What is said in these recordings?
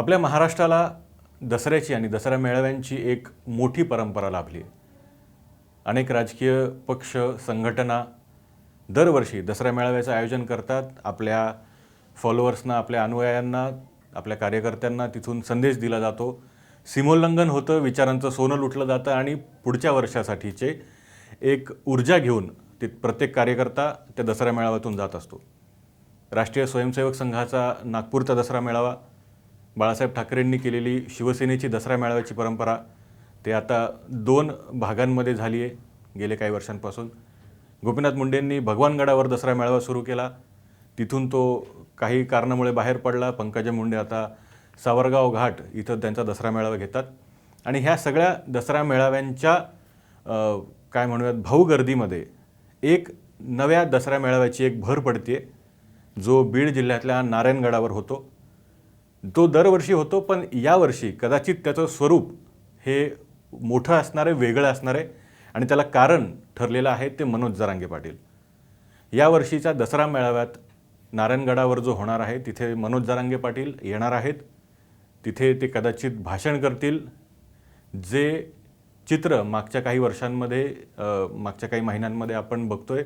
आपल्या महाराष्ट्राला दसऱ्याची आणि दसरा मेळाव्यांची एक मोठी परंपरा लाभली. आहे अनेक राजकीय पक्ष संघटना दरवर्षी दसरा मेळाव्याचं आयोजन करतात. आपल्या फॉलोअर्सना आपल्या अनुयायांना आपल्या कार्यकर्त्यांना तिथून संदेश दिला जातो. सीमोल्लंघन होतं विचारांचं सोनं लुटलं जातं आणि पुढच्या वर्षासाठीचे एक ऊर्जा घेऊन ते प्रत्येक कार्यकर्ता त्या दसरा मेळाव्यातून जात असतो. राष्ट्रीय स्वयंसेवक संघाचा नागपूरचा दसरा मेळावा बाळासाहेब ठाकरेंनी केलेली शिवसेनेची दसरा मेळाव्याची परंपरा ते आता दोन भागांमध्ये झाली आहे गेले काही वर्षांपासून. गोपीनाथ मुंडेंनी भगवानगडावर दसरा मेळावा सुरू केला. तिथून तो काही कारणामुळे बाहेर पडला. पंकजा मुंडे आता सावरगाव घाट इथं त्यांचा दसरा मेळावा घेतात. आणि ह्या सगळ्या दसरा मेळाव्यांच्या काय म्हणूयात भाऊगर्दीमध्ये एक नव्या दसरा मेळाव्याची एक भर पडते जो बीड जिल्ह्यातल्या नारायणगडावर होतो. तो दरवर्षी होतो पण यावर्षी कदाचित त्याचं स्वरूप हे मोठं असणार आहे वेगळं असणार आहे आणि त्याला कारण ठरलेलं आहे ते मनोज जरांगे पाटील. यावर्षीच्या दसरा मेळाव्यात नारायणगडावर जो होणार आहे तिथे मनोज जरांगे पाटील येणार आहेत. तिथे ते कदाचित भाषण करतील. जे चित्र मागच्या काही वर्षांमध्ये मागच्या काही महिन्यांमध्ये आपण बघतोय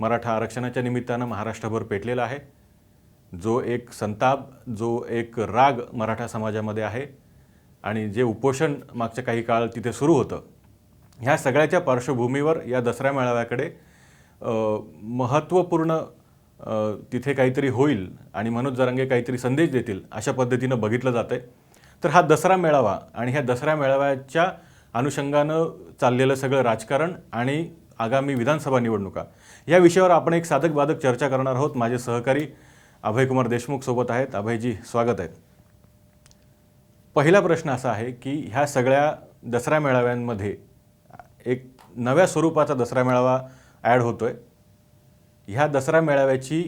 मराठा आरक्षणाच्या निमित्तानं महाराष्ट्रभर पेटलेलं आहे. जो एक संताप जो एक राग मराठा समाजामध्ये आहे आणि जे उपोषण मागच्या काही काळ तिथे सुरू होतं ह्या सगळ्याच्या पार्श्वभूमीवर या दसऱ्या मेळाव्याकडे महत्त्वपूर्ण तिथे काहीतरी होईल आणि मनोज जरांगे काहीतरी संदेश देतील अशा पद्धतीनं बघितलं जातं आहे तर हा दसरा मेळावा आणि ह्या दसरा मेळाव्याच्या अनुषंगानं चाललेलं सगळं राजकारण आणि आगामी विधानसभा निवडणुका या विषयावर आपण एक साधक बाधक चर्चा करणार आहोत. माझे सहकारी अभयकुमार देशमुख सोबत आहेत. अभयजी स्वागत आहेत पहिला प्रश्न असा आहे की ह्या सगळ्या दसरा मेळाव्यांमध्ये एक नव्या स्वरूपाचा दसरा मेळावा ॲड होतोय. ह्या दसरा मेळाव्याची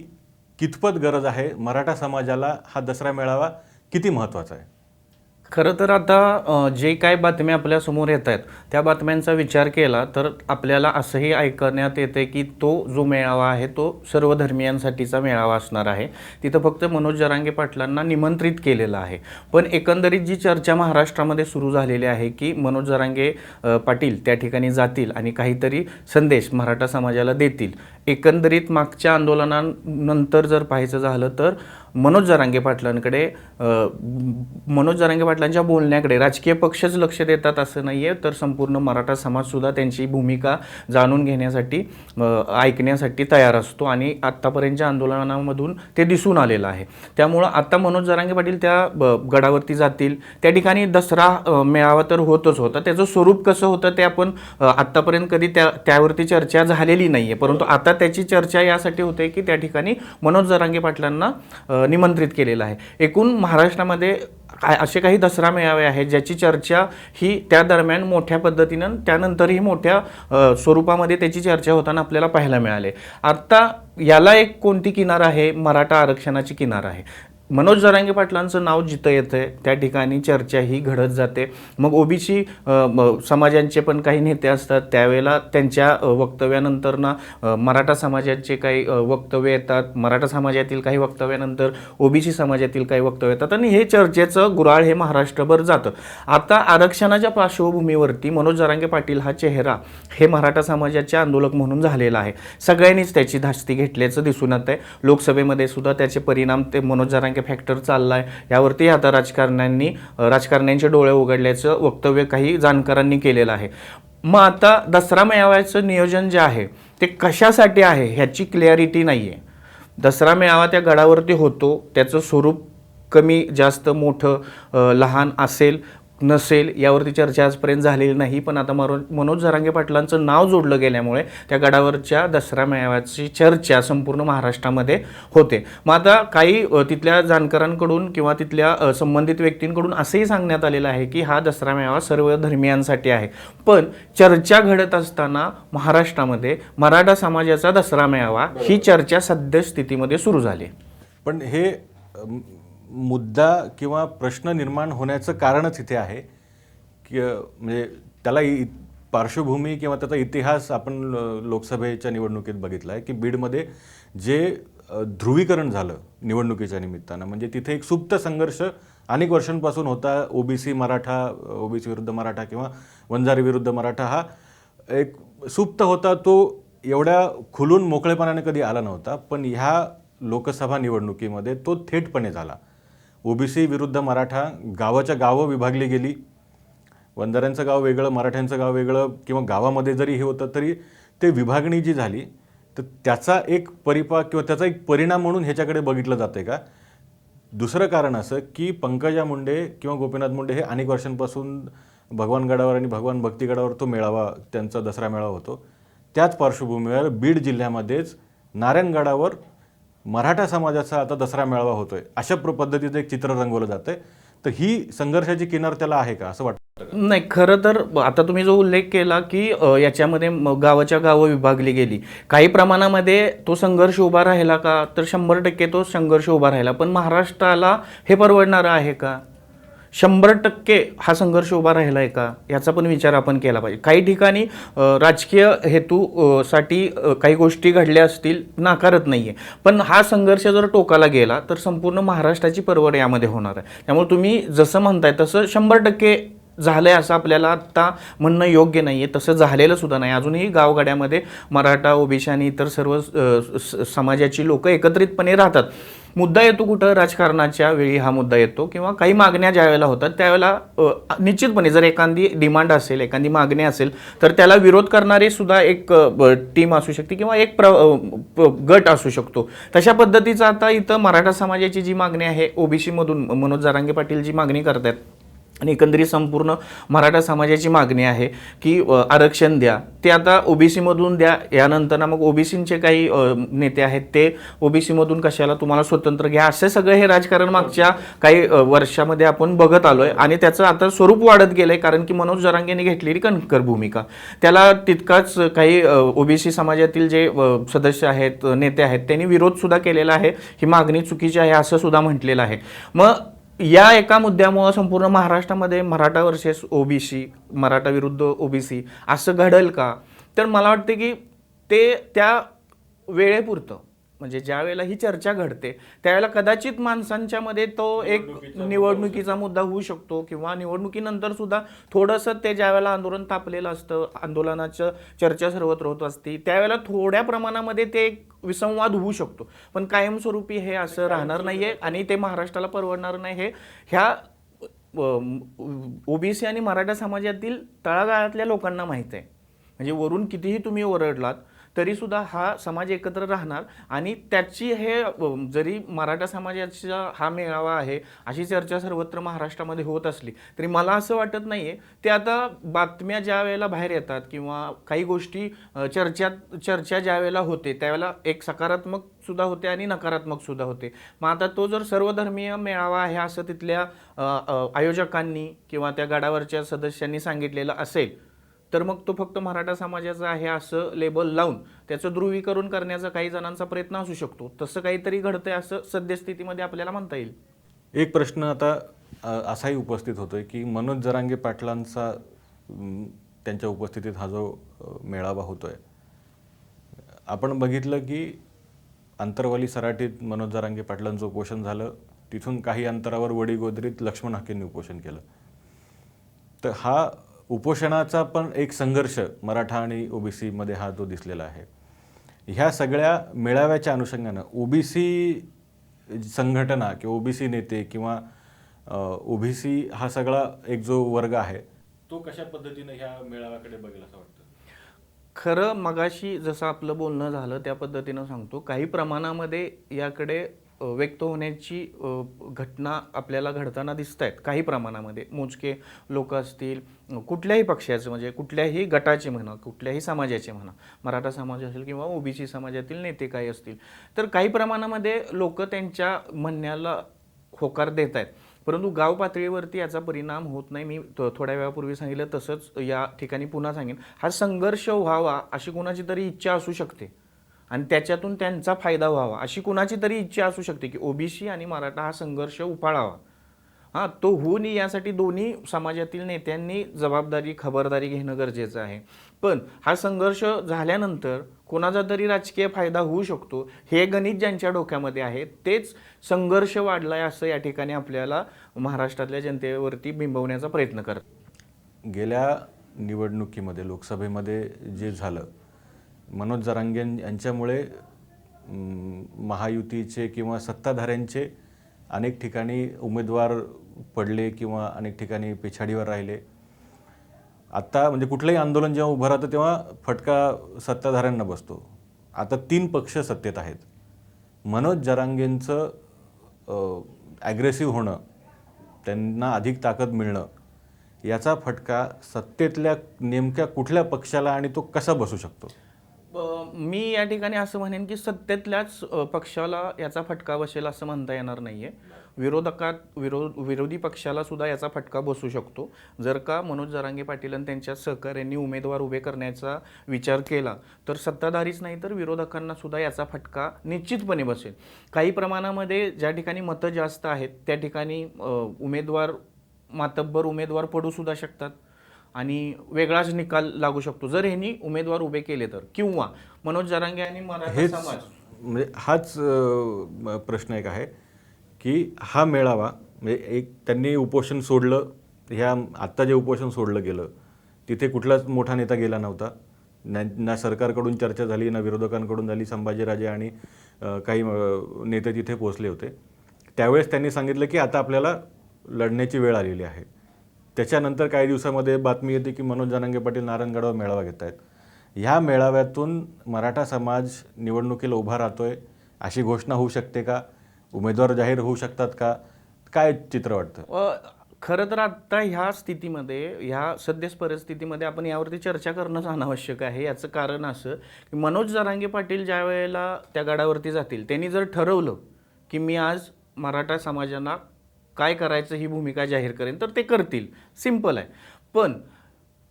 कितपत गरज आहे? मराठा समाजाला हा दसरा मेळावा किती महत्त्वाचा आहे? खरं तर आता जे काय बातम्या आपल्यासमोर येत आहेत त्या बातम्यांचा विचार केला तर आपल्याला असंही ऐकण्यात येते की तो जो मेळावा आहे तो सर्व धर्मियांसाठीचा मेळावा असणार आहे. तिथं फक्त मनोज जरांगे पाटलांना निमंत्रित केलेलं आहे. पण एकंदरीत जी चर्चा महाराष्ट्रामध्ये सुरू झालेली आहे की मनोज जरांगे पाटील त्या ठिकाणी जातील आणि काहीतरी संदेश मराठा समाजाला देतील. एकंदरीत मागच्या आंदोलनानंतर जर पाहायचं झालं तर मनोज जरांगे पाटलांकडे मनोज जरांगे पाटलांच्या बोलण्याकडे राजकीय पक्षच लक्ष देतात असं नाही आहे तर संपूर्ण मराठा समाजसुद्धा त्यांची भूमिका जाणून घेण्यासाठी ऐकण्यासाठी तयार असतो आणि आत्तापर्यंतच्या आंदोलनामधून ते दिसून आलेलं आहे. त्यामुळं आत्ता मनोज जरांगे पाटील त्या ब- गडावरती जातील. त्या ठिकाणी दसरा मेळावा तर होतच होता. त्याचं स्वरूप कसं होतं ते आपण आत्तापर्यंत कधी त्या त्यावरती चर्चा झालेली नाही आहे परंतु आता त्याची चर्चा यासाठी होते की त्या ठिकाणी मनोज जरांगे पाटलांना निमंत्रित केलेलं आहे. एकूण महाराष्ट्रामध्ये काय असे काही दसरा मेळावे आहेत ज्याची चर्चा ही त्या दरम्यान मोठ्या पद्धतीनं त्यानंतरही मोठ्या स्वरूपामध्ये त्याची चर्चा होताना आपल्याला पाहायला मिळाले. आत्ता याला एक कोणती किनार आहे? मराठा आरक्षणाची किनार आहे. मनोज जरांगे पाटलांचं नाव जिथं येतं आहे त्या ठिकाणी चर्चा ही घडत जाते. मग ओबीसी समाजांचे पण काही नेते असतात त्यावेळेला त्यांच्या वक्तव्यानंतर ना मराठा समाजाचे काही वक्तव्य येतात. मराठा समाजातील काही वक्तव्यानंतर ओबीसी समाजातील काही वक्तव्य येतात आणि हे चर्चेचं गुराळ हे महाराष्ट्रभर जातं. आता आरक्षणाच्या पार्श्वभूमीवरती मनोज जरांगे पाटील हा चेहरा हे मराठा समाजाचे आंदोलक म्हणून झालेला आहे. सगळ्यांनीच त्याची धास्ती घेतल्याचं दिसून येत आहे लोकसभेमध्ये सुद्धा त्याचे परिणाम ते मनोज जरांगे फॅक्टर चाललाय. यावरती आता राजकारण्यांनी राजकारण्यांचे डोळे उघडल्याचं वक्तव्य काही जाणकारांनी केलेलं आहे. मग आता दसरा मेळाव्याचं नियोजन जे आहे ते कशासाठी आहे ह्याची क्लॅरिटी नाही आहे दसरा मेळावा त्या गडावरती होतो त्याचं स्वरूप कमी जास्त मोठं लहान असेल नसेल यावरती चर्चा आजपर्यंत झालेली नाही पण आता मरो मनोज जरांगे पाटलांचं नाव जोडलं गेल्यामुळे त्या गडावरच्या दसरा मेळाव्याची चर्चा संपूर्ण महाराष्ट्रामध्ये होते. मग आता काही तिथल्या जाणकारांकडून किंवा तिथल्या संबंधित व्यक्तींकडून असंही सांगण्यात आलेलं आहे की हा दसरा मेळावा सर्व धर्मियांसाठी आहे. पण चर्चा घडत असताना महाराष्ट्रामध्ये मराठा समाजाचा दसरा मेळावा ही चर्चा सद्यस्थितीमध्ये सुरू झाली. पण हे मुद्दा किंवा प्रश्न निर्माण होण्याचं कारणच इथे आहे. की म्हणजे त्याला पार्श्वभूमी किंवा त्याचा इतिहास आपण लोकसभेच्या निवडणुकीत बघितला आहे की बीडमध्ये जे ध्रुवीकरण झालं निवडणुकीच्या निमित्तानं म्हणजे तिथे एक सुप्त संघर्ष अनेक वर्षांपासून होता. ओबीसी मराठा ओबीसी विरुद्ध मराठा किंवा वंजारी विरुद्ध मराठा हा एक सुप्त होता. तो एवढ्या खुलून मोकळेपणाने कधी आला नव्हता पण ह्या लोकसभा निवडणुकीमध्ये तो थेटपणे झाला. ओबीसी विरुद्ध मराठा गावाच्या गावं विभागली गेली. वंधाऱ्यांचं गाव वेगळं मराठ्यांचं गाव वेगळं किंवा गावामध्ये जरी हे होतं तरी ते विभागणी जी झाली तर त्याचा एक परिपाक किंवा त्याचा एक परिणाम म्हणून ह्याच्याकडे बघितलं जाते का? दुसरं कारण असं की पंकजा मुंडे किंवा गोपीनाथ मुंडे हे अनेक वर्षांपासून भगवानगडावर आणि भगवान भक्तीगडावर तो मेळावा त्यांचा दसरा मेळावा होतो. त्याच पार्श्वभूमीवर बीड जिल्ह्यामध्येच नारायणगडावर मराठा समाजाचा आता दसरा मेळावा होतोय. अशा प्र पद्धतीचं एक चित्र रंगवलं जातंय. तर ही संघर्षाची किनार त्याला आहे का? असं वाटतं. नाही खरं तर आता तुम्ही जो उल्लेख केला की याच्यामध्ये गावाच्या गावं विभागली गेली. काही प्रमाणामध्ये तो संघर्ष उभा राहिला का? तर शंभर टक्के तो संघर्ष उभा राहिला. पण महाराष्ट्राला हे परवडणारं आहे का? शंभर टक्के हा संघर्ष उभा राहिला आहे का? याचा पण विचार आपण केला पाहिजे. काही ठिकाणी राजकीय हेतू साठी काही गोष्टी घडल्या असतील नाकारत नाही आहे पण हा संघर्ष जर टोकाला गेला तर संपूर्ण महाराष्ट्राची परवड यामध्ये होणार आहे. त्यामुळे तुम्ही जसं म्हणताय तसं शंभर टक्के झालं आहे असं आपल्याला आत्ता म्हणणं योग्य नाही आहे तसं झालेलं सुद्धा नाही. अजूनही गावगाड्यामध्ये मराठा ओबीसी आणि इतर सर्व स- समाजाची लोकं एकत्रितपणे राहतात. मुद्दा येतो कुठं? राजकारणाच्या वेळी हा मुद्दा येतो किंवा काही मागण्या ज्या वेळेला होतात त्यावेळेला निश्चितपणे जर एखादी डिमांड असेल एखादी मागणी असेल तर त्याला विरोध करणारे सुद्धा एक टीम असू शकते किंवा एक प्र गट असू शकतो. तशा पद्धतीचं आता इथं मराठा समाजाची जी मागणी आहे ओबीसीमधून मनोज जारांगे पाटील जी मागणी करतायत आणि एकंदरीत संपूर्ण मराठा समाजाची मागणी आहे की आरक्षण द्या. ते आता ओबीसीमधून द्या. यानंतर मग ओबीसींचे काही नेते आहेत ते ओबीसीमधून कशाला तुम्हाला स्वतंत्र घ्या? असे सगळं हे राजकारण मागच्या काही वर्षामध्ये आपण बघत आलो आहे आणि त्याचं आता स्वरूप वाढत गेलं आहे कारण की मनोज जरांगेने घेतलेली कणकर भूमिका. त्याला तितकाच काही ओबीसी समाजातील जे सदस्य आहेत नेते आहेत त्यांनी विरोधसुद्धा केलेला आहे. ही मागणी चुकीची आहे असं सुद्धा म्हटलेलं आहे. मग या एका मुद्द्यामुळं संपूर्ण महाराष्ट्रामध्ये मराठा वर्सेस ओबीसी मराठा विरुद्ध ओबीसी असं घडेल का? तर मला वाटते की ते त्या वेळेपुरतं. म्हणजे ज्या वेळेला ही चर्चा घडते त्यावेळेला कदाचित माणसांच्या मध्ये तो एक निवडणुकीचा मुद्दा होऊ शकतो किंवा निवडणुकीनंतर सुद्धा थोडंसं ते ज्या वेळेला आंदोलन तापलेलं असतं आंदोलनाचं चर्चा सर्वत्र होत असते त्यावेळेला थोड्या प्रमाणामध्ये ते एक विसंवाद होऊ शकतो. पण कायमस्वरूपी हे असं राहणार नाहीये आणि ते महाराष्ट्राला परवडणार नाही. हे ह्या ओबीसी आणि मराठा समाजातील तळागाळातल्या लोकांना माहीत आहे. म्हणजे वरून कितीही तुम्ही ओरडलात तरीसुद्धा हा समाज एकत्र राहणार आणि त्याची हे जरी मराठा समाजाचा हा मेळावा आहे अशी चर्चा सर्वत्र महाराष्ट्रामध्ये होत असली तरी मला असं वाटत नाही आहे ते आता बातम्या ज्या वेळेला बाहेर येतात किंवा काही गोष्टी चर्चात चर्चा चर्चा ज्या वेळेला होते त्यावेळेला एक सकारात्मक सुद्धा होते आणि नकारात्मक सुद्धा होते. मग आता तो जर सर्वधर्मीय मेळावा आहे असं तिथल्या आयोजकांनी किंवा त्या गडावरच्या सदस्यांनी सांगितलेलं असेल तर मग तो फक्त मराठा समाजाचा आहे असं लेबल लावून त्याचं ध्रुवीकरण करण्याचा काही जणांचा प्रयत्न असू शकतो. तसं काहीतरी घडतंय असं सद्यस्थितीमध्ये आपल्याला म्हणता येईल. एक प्रश्न आता असाही उपस्थित होतोय की मनोज जरांगे पाटलांचा त्यांच्या उपस्थितीत हा जो मेळावा होतोय. आपण बघितलं की अंतरवाली सराटीत मनोज जरांगे पाटलांचं उपोषण झालं तिथून काही अंतरावर वडीगोदरीत लक्ष्मण हाकेंनी उपोषण केलं. तर हा उपोषणाचा पण एक संघर्ष मराठा आणि ओबीसीमध्ये हा जो दिसलेला आहे. ह्या सगळ्या मेळाव्याच्या अनुषंगानं ओबीसी संघटना किंवा ओबीसी नेते किंवा ओबीसी हा सगळा एक जो वर्ग आहे तो कशा पद्धतीने ह्या मेळाव्याकडे बघेल असं वाटतं? खरं मगाशी जसं आपलं बोलणं झालं त्या पद्धतीनं सांगतो. काही प्रमाणामध्ये याकडे व्यक्त होण्याची घटना आपल्याला घडताना दिसत आहेत काही प्रमाणामध्ये. मोजके लोक असतील कुठल्याही पक्षाचे म्हणजे कुठल्याही गटाचे म्हणा कुठल्याही समाजाचे म्हणा मराठा समाज असेल किंवा ओबीसी समाजातील नेते काही असतील तर काही प्रमाणामध्ये लोक त्यांच्या म्हणण्याला होकार देत आहेत परंतु गाव पातळीवरती याचा परिणाम होत नाही. मी थोड्या वेळापूर्वी सांगितलं तसंच या ठिकाणी पुन्हा सांगेन. हा संघर्ष व्हावा अशी कुणाची तरी इच्छा असू शकते. आणि त्याच्यातून त्यांचा फायदा व्हावा. अशी कुणाची तरी इच्छा असू शकते की ओबीसी आणि मराठा हा संघर्ष उफाळावा. हां तो होऊ नये यासाठी दोन्ही समाजातील नेत्यांनी जबाबदारी खबरदारी घेणं गरजेचं आहे. पण हा संघर्ष झाल्यानंतर कोणाचा तरी राजकीय फायदा होऊ शकतो. हे गणित ज्यांच्या डोक्यामध्ये आहे तेच संघर्ष वाढलाय असं या ठिकाणी आपल्याला महाराष्ट्रातल्या जनतेवरती बिंबवण्याचा प्रयत्न करत गेल्या निवडणुकीमध्ये लोकसभेमध्ये जे झालं मनोज जरांगे यांच्यामुळे महायुतीचे किंवा सत्ताधाऱ्यांचे अनेक ठिकाणी उमेदवार पडले किंवा अनेक ठिकाणी पिछाडीवर राहिले. आत्ता म्हणजे कुठलंही आंदोलन जेव्हा उभं राहतं तेव्हा फटका सत्ताधाऱ्यांना बसतो. आता तीन पक्ष सत्तेत आहेत. मनोज जरांगेंचं ॲग्रेसिव्ह होणं त्यांना अधिक ताकद मिळणं याचा फटका सत्तेतल्या नेमक्या कुठल्या पक्षाला आणि तो कसा बसू शकतो? मी या ठिकाणी असं म्हणेन की सत्तेतल्याच पक्षाला याचा फटका बसेल असं म्हणता येणार नाही आहे विरोधकात विरोध विरोधी पक्षाला सुद्धा याचा फटका बसू शकतो. जर का मनोज जरांगे पाटील आणि त्यांच्या सहकाऱ्यांनी उमेदवार उभे करण्याचा विचार केला तर सत्ताधारीच नाही तर विरोधकांना सुद्धा याचा फटका निश्चितपणे बसेल. काही प्रमाणामध्ये ज्या ठिकाणी मतं जास्त आहेत त्या ठिकाणी उमेदवार मातब्बर उमेदवार पडू सुद्धा शकतात. आणि वेगळाच निकाल लागू शकतो. जर ह्यांनी उमेदवार उभे केले तर. किंवा मनोज जरांगे आणि मराठा हेच समाज. म्हणजे हाच अं, प्रश्न एक आहे की हा मेळावा म्हणजे एक त्यांनी उपोषण सोडलं ह्या आत्ता जे उपोषण सोडलं गेलं तिथे कुठलाच मोठा नेता गेला नव्हता. ना ना सरकारकडून चर्चा झाली ना विरोधकांकडून झाली संभाजीराजे आणि अं, काही अं, नेते तिथे पोहोचले होते. त्यावेळेस त्यांनी सांगितलं की आता आपल्याला लढण्याची वेळ आलेली आहे. त्याच्यानंतर काही दिवसामध्ये बातमी येते की मनोज जनांगे पाटील नारायणगडावर मेळावा घेत आहेत ह्या मेळाव्यातून मराठा समाज निवडणुकीला उभा राहतो आहे अशी घोषणा होऊ शकते का? उमेदवार जाहीर होऊ शकतात का? काय चित्र वाटतं? खरं तर आत्ता ह्या स्थितीमध्ये ह्या सद्यस परिस्थितीमध्ये आपण यावरती चर्चा करणंच अनावश्यक आहे. याचं कारण असं की मनोज जरांगे पाटील ज्या वेळेला त्या गडावरती जातील त्यांनी जर ठरवलं की मी आज मराठा समाजाला काय करायचं ही भूमिका जाहीर करेन तर ते करतील. सिंपल आहे. पण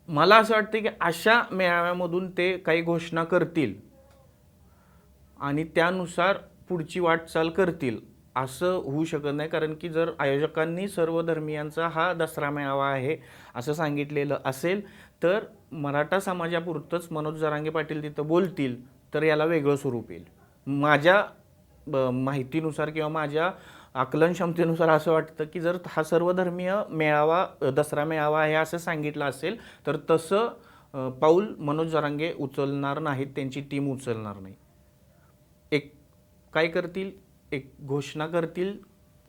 मला असं वाटतं की अशा मेळाव्यामधून ते काही घोषणा करतील आणि त्यानुसार पुढची वाटचाल करतील असं होऊ शकत नाही. कारण की जर आयोजकांनी सर्व धर्मियांचा हा दसरा मेळावा आहे असं सांगितलेलं असेल तर मराठा समाजापुरतंच मनोज जरांगे पाटील तिथं बोलतील तर याला वेगळं स्वरूप येईल. माझ्या ब- माहितीनुसार किंवा माझ्या आकलन क्षमतेनुसार असं वाटतं की जर हा सर्वधर्मीय मेळावा दसरा मेळावा आहे असं सांगितलं असेल तर तसं पाऊल मनोज जरांगे उचलणार नाहीत त्यांची टीम उचलणार नाही. एक काय करतील? एक घोषणा करतील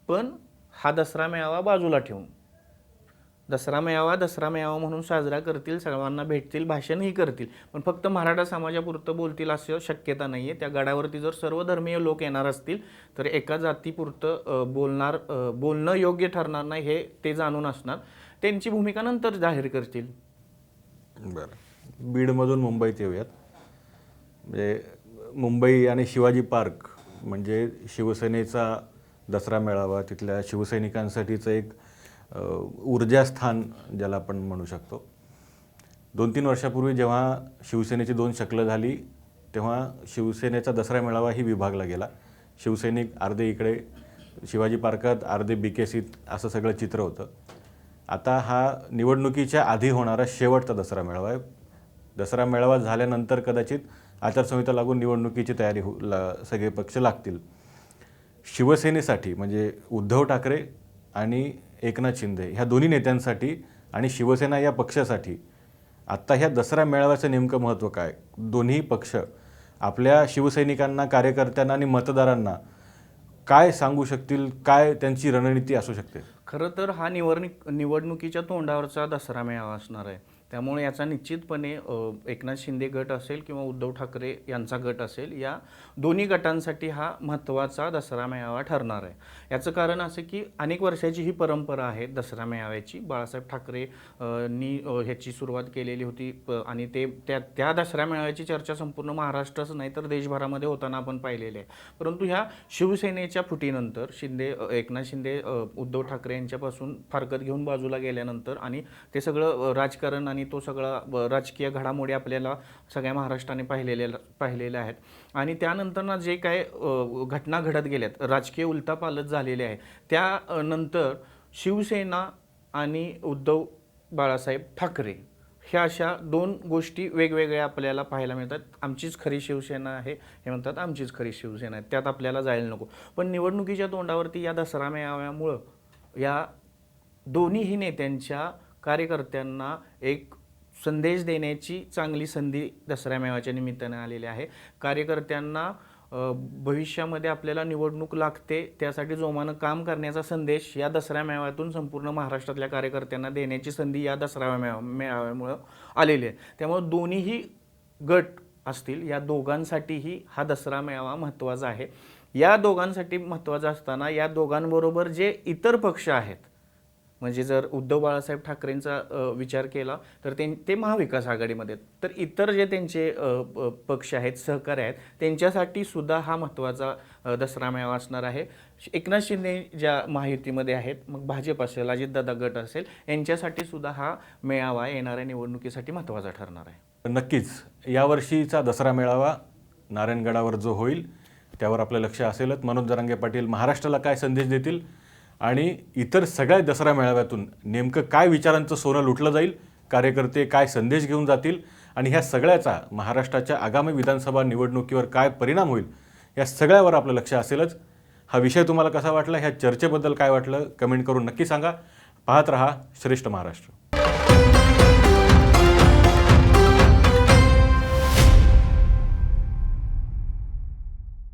पण हा दसरा मेळावा बाजूला ठेवून. दसरा मेळावा दसरा मेळावा म्हणून साजरा करतील सर्वांना भेटतील भाषणही करतील. पण फक्त मराठा समाजापुरतं बोलतील असं शक्यता नाही आहे त्या गडावरती जर सर्व धर्मीय लोक येणार असतील तर एका जातीपुरतं बोलणार बोलणं योग्य ठरणार नाही हे ते जाणून असणार. त्यांची भूमिका नंतर जाहीर करतील. बरं. बीडमधून मुंबईत येऊयात. म्हणजे मुंबई आणि शिवाजी पार्क म्हणजे शिवसेनेचा दसरा मेळावा तिथल्या शिवसैनिकांसाठीचं एक ऊर्जास्थान ज्याला आपण म्हणू शकतो. दोन तीन वर्षापूर्वी जेव्हा शिवसेनेची दोन शकलं झाली तेव्हा शिवसेनेचा दसरा मेळावा ही विभागला गेला. शिवसैनिक अर्धे इकडे शिवाजी पार्कात अर्धे बी असं सगळं चित्र होतं. आता हा निवडणुकीच्या आधी होणारा शेवटचा दसरा मेळावा आहे. दसरा मेळावा झाल्यानंतर कदाचित आचारसंहिता लागून निवडणुकीची तयारी हो ला सगळे पक्ष लागतील. शिवसेनेसाठी म्हणजे उद्धव ठाकरे आणि एकनाथ शिंदे ह्या दोन्ही नेत्यांसाठी आणि शिवसेना या पक्षासाठी. आत्ता ह्या दसरा मेळाव्याचं नेमकं महत्त्व काय? दोन्ही पक्ष आपल्या शिवसैनिकांना कार्यकर्त्यांना आणि मतदारांना काय सांगू शकतील? काय त्यांची रणनीती असू शकते? खरं तर हा निवडणूक निवडणुकीच्या तोंडावरचा दसरा मेळावा असणार आहे. त्यामुळे याचा निश्चितपणे एकनाथ शिंदे गट असेल किंवा उद्धव ठाकरे यांचा गट असेल या दोन्ही गटांसाठी हा महत्त्वाचा दसरा मेळावा ठरणार आहे. याचं कारण असं की अनेक वर्षाची ही परंपरा आहे दसरा मेळाव्याची. बाळासाहेब ठाकरे नी ह्याची सुरुवात केलेली होती प- आणि ते त्या त्या दसरा मेळाव्याची चर्चा संपूर्ण महाराष्ट्रच नाही तर देशभरामध्ये होताना आपण पाहिलेली आहे. परंतु ह्या शिवसेनेच्या फुटीनंतर शिंदे एकनाथ शिंदे उद्धव ठाकरे यांच्यापासून फारकत घेऊन बाजूला गेल्यानंतर आणि ते सगळं राजकारण आणि तो सगळा राजकीय घडामोडी आपल्याला सगळ्या महाराष्ट्राने पाहिलेल्या पाहिलेल्या आहेत. आणि त्यानंतर ना जे काय घटना घडत गेल्यात राजकीय उलतापालत झालेले आहे त्या नंतर शिवसेना आणि उद्धव बाळासाहेब ठाकरे ह्या अशा दोन गोष्टी वेगवेगळ्या आपल्याला पाहायला मिळतात. आमचीच खरी शिवसेना आहे हे म्हणतात आमचीच खरी शिवसेना आहे त्यात आपल्याला जायला नको. पण निवडणुकीच्या तोंडावरती या दसरा मेळाव्यामुळं या दोन्हीही नेत्यांच्या कार्यकर्त्यांना एक संदेश देण्याची चांगली संधी दसऱ्या मेळाव्याच्या निमित्ताने आलेली आहे. कार्यकर्त्यांना भविष्यामध्ये आपल्याला निवडणूक लागते त्यासाठी जोमानं काम करण्याचा संदेश या दसऱ्या मेळाव्यातून संपूर्ण महाराष्ट्रातल्या कार्यकर्त्यांना देण्याची संधी या दसऱ्या मेळाव्या मेळाव्यामुळं आलेली आहे. त्यामुळं दोन्हीही गट असतील या दोघांसाठीही हा दसरा मेळावा महत्त्वाचा आहे. या दोघांसाठी महत्त्वाचा असताना या दोघांबरोबर जे इतर पक्ष आहेत म्हणजे जर उद्धव बाळासाहेब ठाकरेंचा विचार केला तर ते ते महाविकास आघाडीमध्ये आहेत. तर इतर जे त्यांचे प- पक्ष आहेत सहकार्य आहेत त्यांच्यासाठी सुद्धा हा महत्त्वाचा दसरा मेळावा असणार आहे. एकनाथ शिंदे ज्या महायुतीमध्ये आहेत मग भाजप असेल अजितदादा गट असेल यांच्यासाठी सुद्धा हा मेळावा येणाऱ्या निवडणुकीसाठी महत्त्वाचा ठरणार आहे. नक्कीच. यावर्षीचा दसरा मेळावा नारायणगडावर जो होईल त्यावर आपलं लक्ष असेलच. मनोज जरांगे पाटील महाराष्ट्राला काय संदेश देतील? आणि इतर सगळ्या दसरा मेळाव्यातून नेमकं काय विचारांचं सोनं लुटलं जाईल कार्यकर्ते काय संदेश घेऊन जातील आणि ह्या सगळ्याचा महाराष्ट्राच्या आगामी विधानसभा निवडणुकीवर काय परिणाम होईल या सगळ्यावर आपलं लक्ष असेलच. हा विषय तुम्हाला कसा वाटला ह्या चर्चेबद्दल काय वाटलं कमेंट करून नक्की सांगा. पाहत रहा श्रेष्ठ महाराष्ट्र.